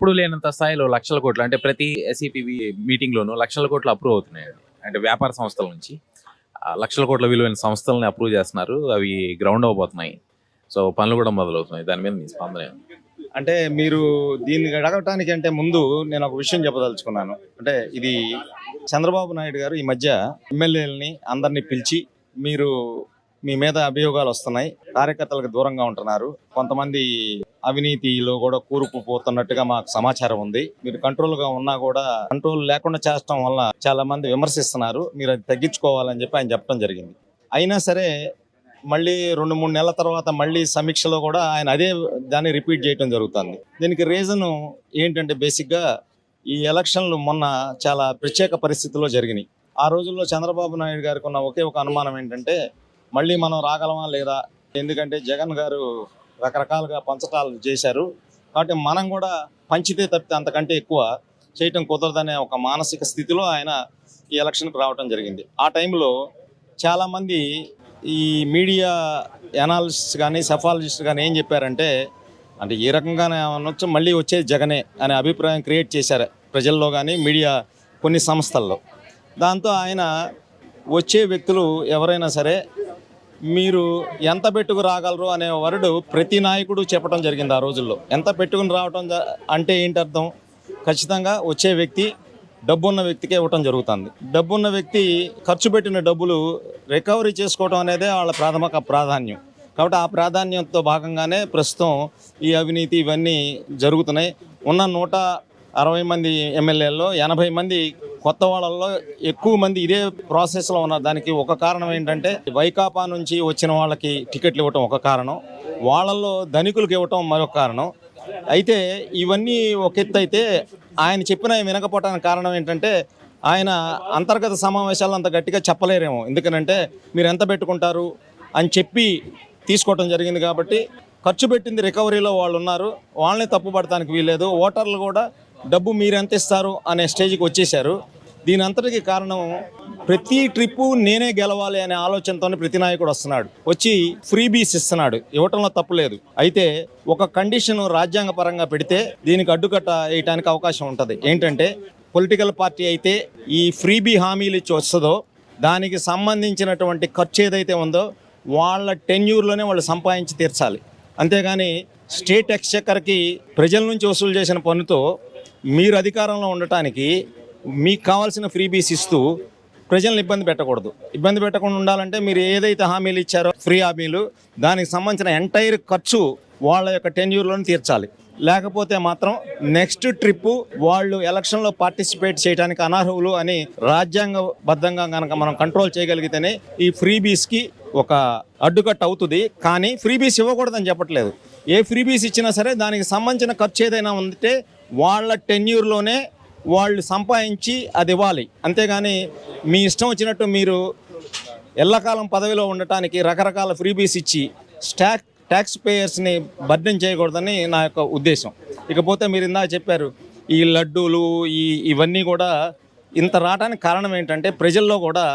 ఎప్పుడు లేనంత స్థాయిలో లక్షల కోట్లు అంటే ప్రతి ఎస్ఈపివి మీటింగ్లోనూ లక్షల కోట్లు అప్రూవ్ అవుతున్నాయి అంటే వ్యాపార సంస్థల నుంచి లక్షల కోట్ల విలువైన సంస్థలని అప్రూవ్ చేస్తున్నారు. అవి గ్రౌండ్ అవబోతున్నాయి సో పనులు కూడా మొదలవుతున్నాయి. దాని మీద మీ స్పందన అంటే మీరు దీన్ని అడగటానికి అంటే ముందు నేను ఒక విషయం చెప్పదలుచుకున్నాను. అంటే ఇది చంద్రబాబు నాయుడు గారు ఈ మధ్య ఎమ్మెల్యేలని అందరినీ పిలిచి మీరు మీ మీద అభియోగాలు వస్తున్నాయి. కార్యకర్తలకు దూరంగా ఉంటున్నారు. కొంతమంది అవినీతిలో కూడా కూరుకుపోతున్నట్టుగా మాకు సమాచారం ఉంది. మీరు కంట్రోల్గా ఉన్నా కూడా కంట్రోల్ లేకుండా చేసడం వల్ల చాలా మంది విమర్శిస్తున్నారు. మీరు అది తగ్గించుకోవాలని చెప్పి ఆయన చెప్పడం జరిగింది. అయినా సరే మళ్ళీ రెండు మూడు నెలల తర్వాత మళ్ళీ సమీక్షలో కూడా ఆయన అదే దాన్ని రిపీట్ చేయడం జరుగుతుంది. దీనికి రీజను ఏంటంటే బేసిక్గా ఈ ఎలక్షన్లు మొన్న చాలా ప్రత్యేక పరిస్థితుల్లో జరిగినాయి. ఆ రోజుల్లో చంద్రబాబు నాయుడు గారికి ఉన్న ఒకే ఒక అనుమానం ఏంటంటే మళ్ళీ మనం రాగలమా లేదా? ఎందుకంటే జగన్ గారు రకరకాలుగా పంచటాలు చేశారు. కాబట్టి మనం కూడా పంచితే తప్పితే అంతకంటే ఎక్కువ చేయటం కుదరదనే ఒక మానసిక స్థితిలో ఆయన ఈ ఎలక్షన్కి రావటం జరిగింది. ఆ టైంలో చాలామంది ఈ మీడియా ఎనాలిసిస్ట్ కానీ సెఫాలజిస్ట్ కానీ ఏం చెప్పారంటే అంటే ఈ రకంగానే అనొచ్చు మళ్ళీ వచ్చేది జగనే అనే అభిప్రాయం క్రియేట్ చేశారు ప్రజల్లో కానీ మీడియా కొన్ని సంస్థల్లో. దాంతో ఆయన వచ్చే వ్యక్తులు ఎవరైనా సరే మీరు ఎంత పెట్టుకు రాగలరు అనే వర్డ్ ప్రతి నాయకుడు చెప్పడం జరిగింది ఆ రోజుల్లో. ఎంత పెట్టుకుని రావటం అంటే ఏంటి అర్థం ఖచ్చితంగా వచ్చే వ్యక్తి డబ్బున్న వ్యక్తికి ఇవ్వటం జరుగుతుంది. డబ్బున్న వ్యక్తి ఖర్చు పెట్టిన డబ్బులు రికవరీ చేసుకోవడం అనేదే వాళ్ళ ప్రాథమిక ప్రాధాన్యం. కాబట్టి ఆ ప్రాధాన్యంతో భాగంగానే ప్రస్తుతం ఈ అవినీతి ఇవన్నీ జరుగుతున్నాయి. ఉన్న నూట అరవై మంది ఎమ్మెల్యేల్లో ఎనభై మంది కొత్త వాళ్ళల్లో ఎక్కువ మంది ఇదే ప్రాసెస్లో ఉన్నారు దానికి ఒక కారణం ఏంటంటే వైకాపా నుంచి వచ్చిన వాళ్ళకి టికెట్లు ఇవ్వటం ఒక కారణం. వాళ్ళల్లో ధనికులకు ఇవ్వటం మరొక కారణం. అయితే ఇవన్నీ ఒక ఎత్తు అయితే ఆయన చెప్పిన వినకపోవటానికి కారణం ఏంటంటే ఆయన అంతర్గత సమావేశాలు అంత గట్టిగా చెప్పలేరేమో. ఎందుకనంటే మీరు ఎంత పెట్టుకుంటారు అని చెప్పి తీసుకోవటం జరిగింది కాబట్టి ఖర్చు పెట్టింది రికవరీలో వాళ్ళు ఉన్నారు. వాళ్ళని తప్పుపడటానికి వీల్లేదు. ఓటర్లు కూడా డబ్బు మీరు ఎంత ఇస్తారు అనే స్టేజ్కి వచ్చేసారు దీని అంతటికి కారణం ప్రతి ట్రిప్పు నేనే గెలవాలి అనే ఆలోచనతో ప్రతి నాయకుడు వస్తున్నాడు. వచ్చి ఫ్రీ బీస్ ఇస్తున్నాడు. ఇవ్వటంలో తప్పులేదు అయితే ఒక కండిషన్ రాజ్యాంగ పరంగా పెడితే దీనికి అడ్డుకట్ట వేయటానికి అవకాశం ఉంటుంది. ఏంటంటే పొలిటికల్ పార్టీ అయితే ఈ ఫ్రీ బీ హామీలు ఇచ్చి వస్తుందో దానికి సంబంధించినటువంటి ఖర్చు ఏదైతే ఉందో వాళ్ళ టెన్యూర్లోనే వాళ్ళు సంపాదించి తీర్చాలి. అంతేగాని స్టేట్ ఎక్స్చెక్కర్కి ప్రజల నుంచి వసూలు చేసిన పన్నుతో మీరు అధికారంలో ఉండటానికి మీకు కావాల్సిన ఫ్రీబీస్ ఇస్తూ ప్రజలను ఇబ్బంది పెట్టకూడదు. ఇబ్బంది పెట్టకుండా ఉండాలంటే మీరు ఏదైతే హామీలు ఇచ్చారో ఫ్రీ హామీలు దానికి సంబంధించిన ఎంటైర్ ఖర్చు వాళ్ళ యొక్క టెన్యూర్లోనే తీర్చాలి. లేకపోతే మాత్రం నెక్స్ట్ ట్రిప్ వాళ్ళు ఎలక్షన్లో పార్టిసిపేట్ చేయడానికి అనర్హులు అని రాజ్యాంగబద్ధంగా కనుక మనం కంట్రోల్ చేయగలిగితేనే ఈ ఫ్రీబీస్కి ఒక అడ్డుకట్ట అవుతుంది. కానీ ఫ్రీబీస్ ఇవ్వకూడదని చెప్పట్లేదు. ఏ ఫ్రీబీస్ ఇచ్చినా సరే దానికి సంబంధించిన ఖర్చు ఏదైనా ఉంటే వాళ్ళ టెన్యూర్లోనే వాళ్ళు సంపాదించి అది ఇవ్వాలి. అంతేగాని మీ ఇష్టం వచ్చినట్టు మీరు ఎల్లకాలం పదవిలో ఉండటానికి రకరకాల ఫ్రీబీస్ ఇచ్చి స్టాక్ ట్యాక్స్ పేయర్స్ని బర్డెన్ చేయకూడదని నా యొక్క ఉద్దేశం. ఇకపోతే మీరు ఇందాక చెప్పారు ఈ లడ్డూలు ఈ ఇవన్నీ కూడా ఇంత రావడానికి కారణం ఏంటంటే ప్రజల్లో కూడా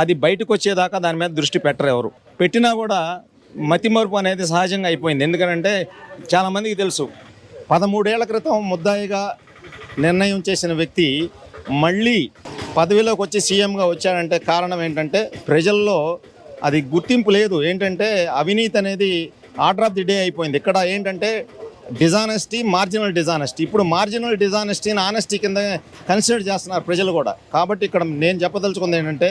అది బయటకు వచ్చేదాకా దాని మీద దృష్టి పెట్టరు ఎవరు. పెట్టినా కూడా మతిమరుపు అనేది సహజంగా అయిపోయింది. ఎందుకంటే చాలామందికి తెలుసు పదమూడేళ్ళ క్రితం ముద్దాయిగా నిర్ణయం చేసిన వ్యక్తి మళ్ళీ పదవిలోకి వచ్చి సీఎంగా వచ్చాడంటే కారణం ఏంటంటే ప్రజల్లో అది గుర్తింపు లేదు. ఏంటంటే అవినీతి అనేది ఆర్డర్ ఆఫ్ ది డే అయిపోయింది. ఇక్కడ ఏంటంటే డిజానెస్టీ మార్జినల్ డిజానెస్టీ. ఇప్పుడు మార్జినల్ డిజానెస్టీని ఆనెస్టీ కింద కన్సిడర్ చేస్తున్నారు ప్రజలు కూడా. కాబట్టి ఇక్కడ నేను చెప్పదలుచుకుంది ఏంటంటే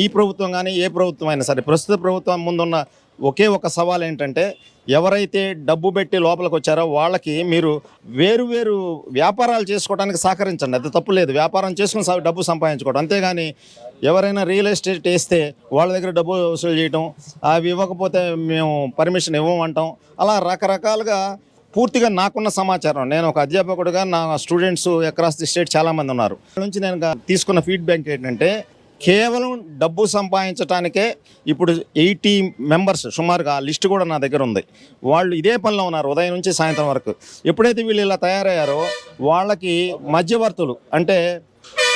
ఈ ప్రభుత్వం కానీ ఏ ప్రభుత్వం అయినా సరే ప్రస్తుత ప్రభుత్వం ముందున్న ఒకే ఒక సవాల్ ఏంటంటే ఎవరైతే డబ్బు పెట్టి లోపలికి వచ్చారో వాళ్ళకి మీరు వేరు వేరు వ్యాపారాలు చేసుకోవడానికి సహకరించండి. అది తప్పు లేదు. వ్యాపారం చేసుకుని డబ్బు సంపాదించుకోవడం అంతేగాని ఎవరైనా రియల్ ఎస్టేట్ వేస్తే వాళ్ళ దగ్గర డబ్బు వసూలు చేయటం అవి ఇవ్వకపోతే మేము పర్మిషన్ ఇవ్వమంటాం. అలా రకరకాలుగా పూర్తిగా నాకున్న సమాచారం. నేను ఒక అధ్యాపకుడుగా నా స్టూడెంట్స్ అక్రాస్ ది స్టేట్ చాలామంది ఉన్నారు. నుంచి నేను తీసుకున్న ఫీడ్బ్యాక్ ఏంటంటే కేవలం డబ్బు సంపాదించడానికే ఇప్పుడు ఎయిటీ మెంబర్స్ సుమారుగా ఆ లిస్ట్ కూడా నా దగ్గర ఉంది. వాళ్ళు ఇదే పనిలో ఉన్నారు ఉదయం నుంచి సాయంత్రం వరకు. ఎప్పుడైతే వీళ్ళు ఇలా తయారయ్యారో వాళ్ళకి మధ్యవర్తులు అంటే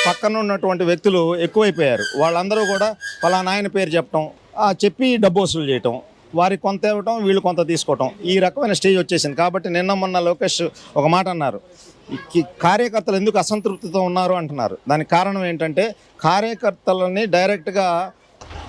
పక్కన ఉన్నటువంటి వ్యక్తులు ఎక్కువైపోయారు. వాళ్ళందరూ కూడా పలానా ఆయన పేరు చెప్పటం ఆ చెప్పి డబ్బు వసూలు చేయటం వారికి కొంత ఇవ్వటం వీళ్ళు కొంత తీసుకోవటం ఈ రకమైన స్టేజ్ వచ్చేసింది. కాబట్టి నిన్న మొన్న లోకేష్ ఒక మాట అన్నారు. కార్యకర్తలు ఎందుకు అసంతృప్తితో ఉన్నారు అంటున్నారు. దానికి కారణం ఏంటంటే కార్యకర్తలని డైరెక్ట్గా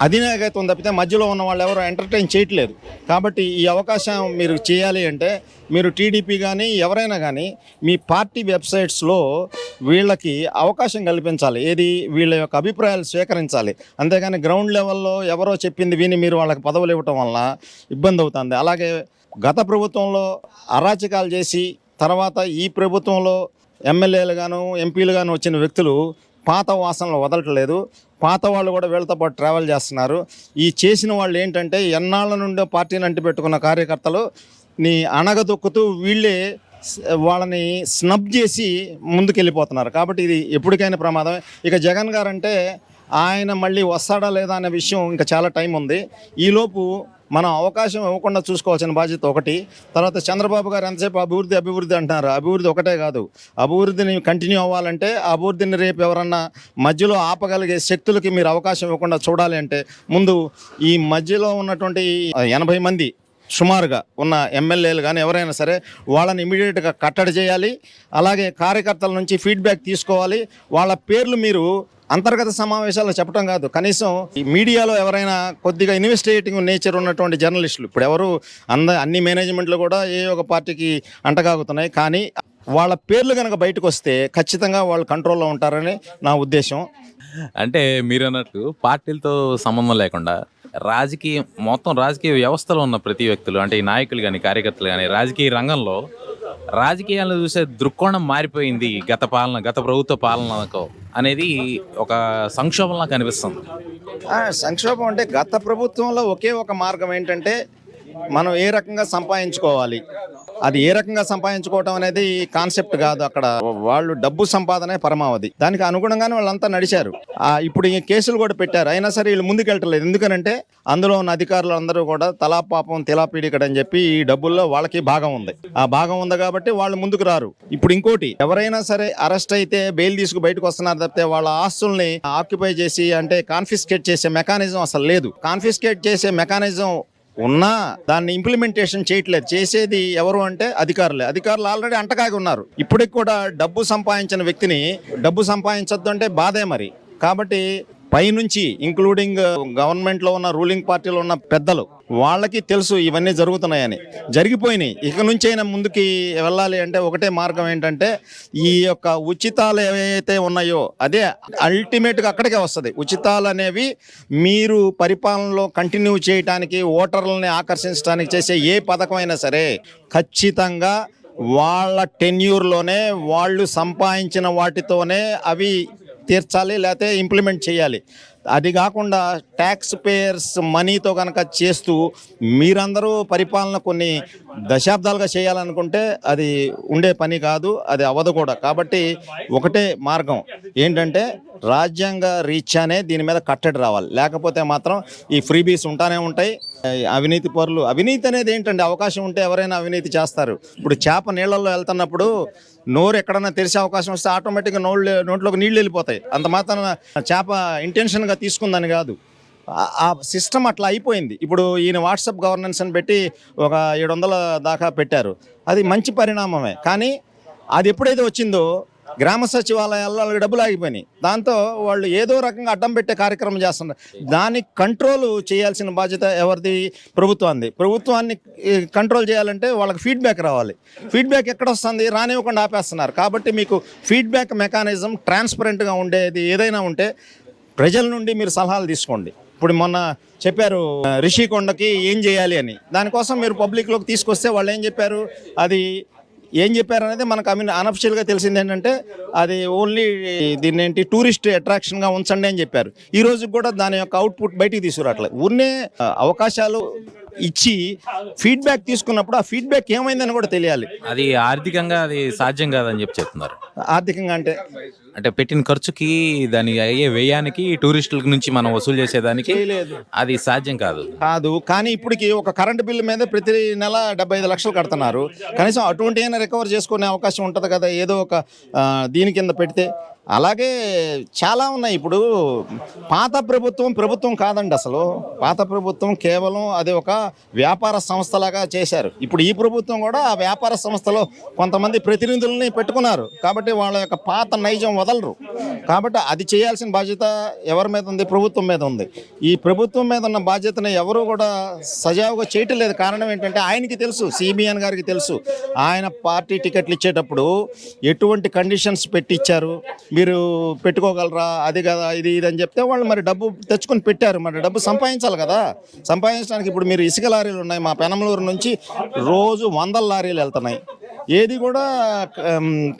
అధినాయకత్వం తప్పితే మధ్యలో ఉన్న వాళ్ళు ఎవరు ఎంటర్టైన్ చేయట్లేదు. కాబట్టి ఈ అవకాశం మీరు చేయాలి అంటే మీరు టీడీపీ కానీ ఎవరైనా కానీ మీ పార్టీ వెబ్సైట్స్లో వీళ్ళకి అవకాశం కల్పించాలి. ఏది? వీళ్ళ యొక్క అభిప్రాయాలు స్వీకరించాలి. అంతేగాని గ్రౌండ్ లెవెల్లో ఎవరో చెప్పింది విని మీరు వాళ్ళకి పదవులు ఇవ్వటం వలన ఇబ్బంది అవుతుంది. అలాగే గత ప్రభుత్వంలో అరాచకాలు చేసి తర్వాత ఈ ప్రభుత్వంలో ఎమ్మెల్యేలు గాను ఎంపీలు గాను వచ్చిన వ్యక్తులు పాత వాసనలు వదలట్లేదు. పాత వాళ్ళు కూడా వీళ్ళతో పాటు ట్రావెల్ చేస్తున్నారు. ఈ చేసిన వాళ్ళు ఏంటంటే ఎన్నాళ్ళ నుండో పార్టీని అంటిపెట్టుకున్న కార్యకర్తలు నీ అణగదొక్కుతూ వీళ్ళే వాళ్ళని స్నబ్ చేసి ముందుకెళ్ళిపోతున్నారు. కాబట్టి ఇది ఎప్పటికైనా ప్రమాదం ఇక జగన్ గారు అంటే ఆయన మళ్ళీ వస్తాడా లేదా అనే విషయం ఇంకా చాలా టైం ఉంది. ఈలోపు మనం అవకాశం ఇవ్వకుండా చూసుకోవాల్సిన బాధ్యత ఒకటి. తర్వాత చంద్రబాబు గారు ఎంతసేపు అభివృద్ధి అభివృద్ధి అంటున్నారు. అభివృద్ధి ఒకటే కాదు. అభివృద్ధిని కంటిన్యూ అవ్వాలంటే అభివృద్ధిని రేపు ఎవరన్నా మధ్యలో ఆపగలిగే శక్తులకి మీరు అవకాశం ఇవ్వకుండా చూడాలి అంటే ముందు ఈ మధ్యలో ఉన్నటువంటి ఎనభై మంది సుమారుగా ఉన్న ఎమ్మెల్యేలు కానీ ఎవరైనా సరే వాళ్ళని ఇమీడియట్గా కట్టడి చేయాలి అలాగే కార్యకర్తల నుంచి ఫీడ్బ్యాక్ తీసుకోవాలి. వాళ్ళ పేర్లు మీరు అంతర్గత సమావేశాల్లో చెప్పడం కాదు. కనీసం ఈ మీడియాలో ఎవరైనా కొద్దిగా ఇన్వెస్టిగేటింగ్ నేచర్ ఉన్నటువంటి జర్నలిస్టులు ఇప్పుడు ఎవరు అంద అన్ని మేనేజ్మెంట్లు కూడా ఏ ఒక పార్టీకి అంటగాగుతున్నాయి. కానీ వాళ్ళ పేర్లు కనుక బయటకు వస్తే ఖచ్చితంగా వాళ్ళు కంట్రోల్లో ఉంటారని నా ఉద్దేశం. అంటే మీరు అన్నట్టు పార్టీలతో సంబంధం లేకుండా రాజకీయ మొత్తం రాజకీయ వ్యవస్థలో ఉన్న ప్రతి వ్యక్తులు అంటే ఈ నాయకులు కానీ కార్యకర్తలు కానీ రాజకీయ రంగంలో రాజకీయాలను చూసే దృక్కోణం మారిపోయింది గత పాలన గత ప్రభుత్వ పాలనకు అనేది ఒక సంక్షోభంలా కనిపిస్తుంది. సంక్షోభం అంటే గత ప్రభుత్వంలో ఒకే ఒక మార్గం ఏంటంటే మనం ఏ రకంగా సంపాదించుకోవాలి? అది ఏ రకంగా సంపాదించుకోవటం అనేది కాన్సెప్ట్ కాదు అక్కడ. వాళ్ళు డబ్బు సంపాదనే పరమావధి. దానికి అనుగుణంగానే వాళ్ళంతా నడిచారు. ఆ, ఇప్పుడు ఈ కేసులు కూడా పెట్టారు. అయినా సరే వీళ్ళు ముందుకెళ్ళట్లేదు ఎందుకనంటే అందులో ఉన్న అధికారులు అందరూ కూడా తలా పాపం తిలాపీడికడని చెప్పి ఈ డబ్బుల్లో వాళ్ళకి భాగం ఉంది. ఆ భాగం ఉంది కాబట్టి వాళ్ళు ముందుకు రారు. ఇప్పుడు ఇంకోటి ఎవరైనా సరే అరెస్ట్ అయితే బెయిల్ తీసుకు బయటకు వస్తున్నారు తప్పితే వాళ్ళ ఆస్తుల్ని ఆక్యుపై చేసి అంటే కాన్ఫిస్కేట్ చేసే మెకానిజం అసలు లేదు. కాన్ఫిస్కేట్ చేసే మెకానిజం ఉన్నా దాన్ని ఇంప్లిమెంటేషన్ చేయట్లేదు. చేసేది ఎవరు అంటే అధికారులే. అధికారులు ఆల్రెడీ అంటకాగి ఉన్నారు. ఇప్పటికి కూడా డబ్బు సంపాదించిన వ్యక్తిని డబ్బు సంపాదించొద్దు అంటే బాధే మరి. కాబట్టి పైనుంచి ఇంక్లూడింగ్ గవర్నమెంట్లో uh, ఉన్న రూలింగ్ పార్టీలో ఉన్న పెద్దలు వాళ్ళకి తెలుసు ఇవన్నీ జరుగుతున్నాయని. జరిగిపోయినాయి. ఇక నుంచి అయినా ముందుకి వెళ్ళాలి అంటే ఒకటే మార్గం ఏంటంటే ఈ యొక్క ఉచితాలు ఏవైతే ఉన్నాయో అదే అల్టిమేట్గా అక్కడికే వస్తుంది. ఉచితాలు అనేవి మీరు పరిపాలనలో కంటిన్యూ చేయడానికి ఓటర్లని ఆకర్షించడానికి చేసే ఏ పథకమైనా సరే ఖచ్చితంగా వాళ్ళ టెన్యూర్లోనే వాళ్ళు సంపాదించిన వాటితోనే అవి తీర్చాలి లేకపోతే ఇంప్లిమెంట్ చేయాలి. అది కాకుండా ట్యాక్స్ పేయర్స్ మనీతో కనుక చేస్తూ మీరందరూ పరిపాలన కొన్ని దశాబ్దాలుగా చేయాలనుకుంటే అది ఉండే పని కాదు అది అవ్వదు కూడా. కాబట్టి ఒకటే మార్గం ఏంటంటే రాజ్యాంగ రీత్యానే దీని మీద కట్టడి రావాలి. లేకపోతే మాత్రం ఈ ఫ్రీబీస్ ఉంటానే ఉంటాయి అవినీతి పరులు. అవినీతి అనేది ఏంటండి? అవకాశం ఉంటే ఎవరైనా అవినీతి చేస్తారు. ఇప్పుడు చేప నీళ్ళల్లో వెళ్తున్నప్పుడు నోరు ఎక్కడన్నా తెరిచే అవకాశం వస్తే ఆటోమేటిక్గా నోళ్ళు నోట్లోకి నీళ్ళు వెళ్ళిపోతాయి. అంత మాత్రం చేప ఇంటెన్షన్గా తీసుకుందని కాదు. ఆ- ఆ సిస్టమ్ అట్లా అయిపోయింది. ఇప్పుడు ఈయన వాట్సాప్ గవర్నెన్స్ అని పెట్టి ఒక ఏడు వందల దాకా పెట్టారు. అది మంచి పరిణామమే. కానీ అది ఎప్పుడైతే వచ్చిందో గ్రామ సచివాలయాల్లో వాళ్ళకి డబ్బులు ఆగిపోయినాయి. దాంతో వాళ్ళు ఏదో రకంగా అడ్డం పెట్టే కార్యక్రమం చేస్తున్నారు. దాన్ని కంట్రోల్ చేయాల్సిన బాధ్యత ఎవరిది? ప్రభుత్వాన్ని ప్రభుత్వాన్ని కంట్రోల్ చేయాలంటే వాళ్ళకి ఫీడ్బ్యాక్ రావాలి. ఫీడ్బ్యాక్ ఎక్కడ వస్తుంది? రానివ్వకుండా ఆపేస్తున్నారు. కాబట్టి మీకు ఫీడ్బ్యాక్ మెకానిజం ట్రాన్స్పరెంట్గా ఉండేది ఏదైనా ఉంటే ప్రజల నుండి మీరు సలహాలు తీసుకోండి. ఇప్పుడు మొన్న చెప్పారు రిషికొండకి ఏం చేయాలి అని. దానికోసం మీరు పబ్లిక్లోకి తీసుకొస్తే వాళ్ళు ఏం చెప్పారు? అది ఏం చెప్పారనేది మనకు ఐ మీన్ అనఫిషియల్గా తెలిసింది ఏంటంటే అది ఓన్లీ దీన్ని ఏంటి టూరిస్ట్ అట్రాక్షన్గా ఉంచండి అని చెప్పారు. ఈ రోజు కూడా దాని యొక్క అవుట్పుట్ బయటికి తీసుకురావట్లేదు. ఉన్నే అవకాశాలు ఇచ్చి ఫీడ్బ్యాక్ తీసుకున్నప్పుడు ఆ ఫీడ్బ్యాక్ ఏమైందని కూడా తెలియాలి. అది ఆర్థికంగా అది సాధ్యం కాదని చెప్పి చెప్తున్నారు. ఆర్థికంగా అంటే? అంటే పెట్టిన ఖర్చుకి దాని అయ్యే వ్యయానికి టూరిస్టుల నుంచి మనం వసూలు చేసేదానికి అది సాధ్యం కాదు. కాదు కానీ ఇప్పటికి ఒక కరెంట్ బిల్లు మీద ప్రతి నెల డెబ్బై ఐదు లక్షలు కడుతున్నారు. కనీసం అటువంటి అయినా రికవర్ చేసుకునే అవకాశం ఉంటుంది కదా ఏదో ఒక దీని కింద పెడితే. అలాగే చాలా ఉన్నాయి. ఇప్పుడు పాత ప్రభుత్వం ప్రభుత్వం కాదండి అసలు. పాత ప్రభుత్వం కేవలం అది ఒక వ్యాపార సంస్థలాగా చేశారు. ఇప్పుడు ఈ ప్రభుత్వం కూడా ఆ వ్యాపార సంస్థలో కొంతమంది ప్రతినిధులని పెట్టుకున్నారు. కాబట్టి వాళ్ళ యొక్క పాత నైజం వదలరు. కాబట్టి అది చేయాల్సిన బాధ్యత ఎవరి మీద ఉంది? ప్రభుత్వం మీద ఉంది. ఈ ప్రభుత్వం మీద ఉన్న బాధ్యతను ఎవరు కూడా సజావుగా చేయటం లేదు. కారణం ఏంటంటే ఆయనకి తెలుసు సిబిఎన్ గారికి తెలుసు. ఆయన పార్టీ టికెట్లు ఇచ్చేటప్పుడు ఎటువంటి కండిషన్స్ పెట్టించారు మీరు పెట్టుకోగలరా? అది కదా ఇది ఇది అని చెప్తే వాళ్ళు మరి డబ్బు తెచ్చుకొని పెట్టారు. మరి డబ్బు సంపాదించాలి కదా. సంపాదించడానికి ఇప్పుడు మీరు ఇసుక లారీలు ఉన్నాయి. మా పెనమలూరు నుంచి రోజు వందల లారీలు వెళ్తున్నాయి. ఏది కూడా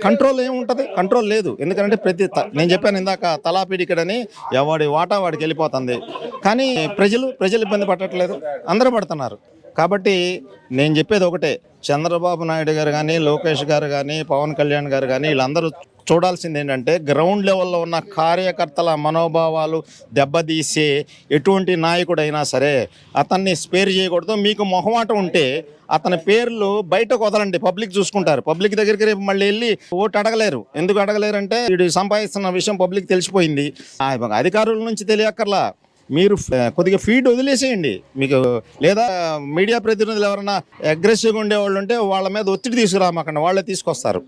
కంట్రోల్ ఏముంటుంది? కంట్రోల్ లేదు. ఎందుకంటే ప్రతి నేను చెప్పాను ఇందాక తలాపిడికడని ఎవడి వాటా వాడికి వెళ్ళిపోతుంది. కానీ ప్రజలు ప్రజలు ఇబ్బంది పడట్లేదు. అందరూ పడుతున్నారు. కాబట్టి నేను చెప్పేది ఒకటే. చంద్రబాబు నాయుడు గారు కానీ లోకేష్ గారు కానీ పవన్ కళ్యాణ్ గారు కానీ వీళ్ళందరూ చూడాల్సింది ఏంటంటే గ్రౌండ్ లెవెల్లో ఉన్న కార్యకర్తల మనోభావాలు దెబ్బతీసే ఎటువంటి నాయకుడైనా సరే అతన్ని స్పేర్ చేయకూడదు. మీకు మొహమాట ఉంటే అతని పేర్లు బయటకు వదలండి పబ్లిక్ చూసుకుంటారు. పబ్లిక్ దగ్గరికి రేపు మళ్ళీ వెళ్ళి ఓటు అడగలేరు. ఎందుకు అడగలేరు అంటే వీడు సంపాదిస్తున్న విషయం పబ్లిక్ తెలిసిపోయింది. ఆ, అధికారుల నుంచి తెలియక్కర్లా. మీరు కొద్దిగా ఫీడ్ వదిలేసేయండి. మీకు లేదా మీడియా ప్రతినిధులు ఎవరైనా అగ్రెసివ్గా ఉండేవాళ్ళు ఉంటే వాళ్ళ మీద ఒత్తిడి తీసుకురామాకండి. వాళ్ళే తీసుకొస్తారు.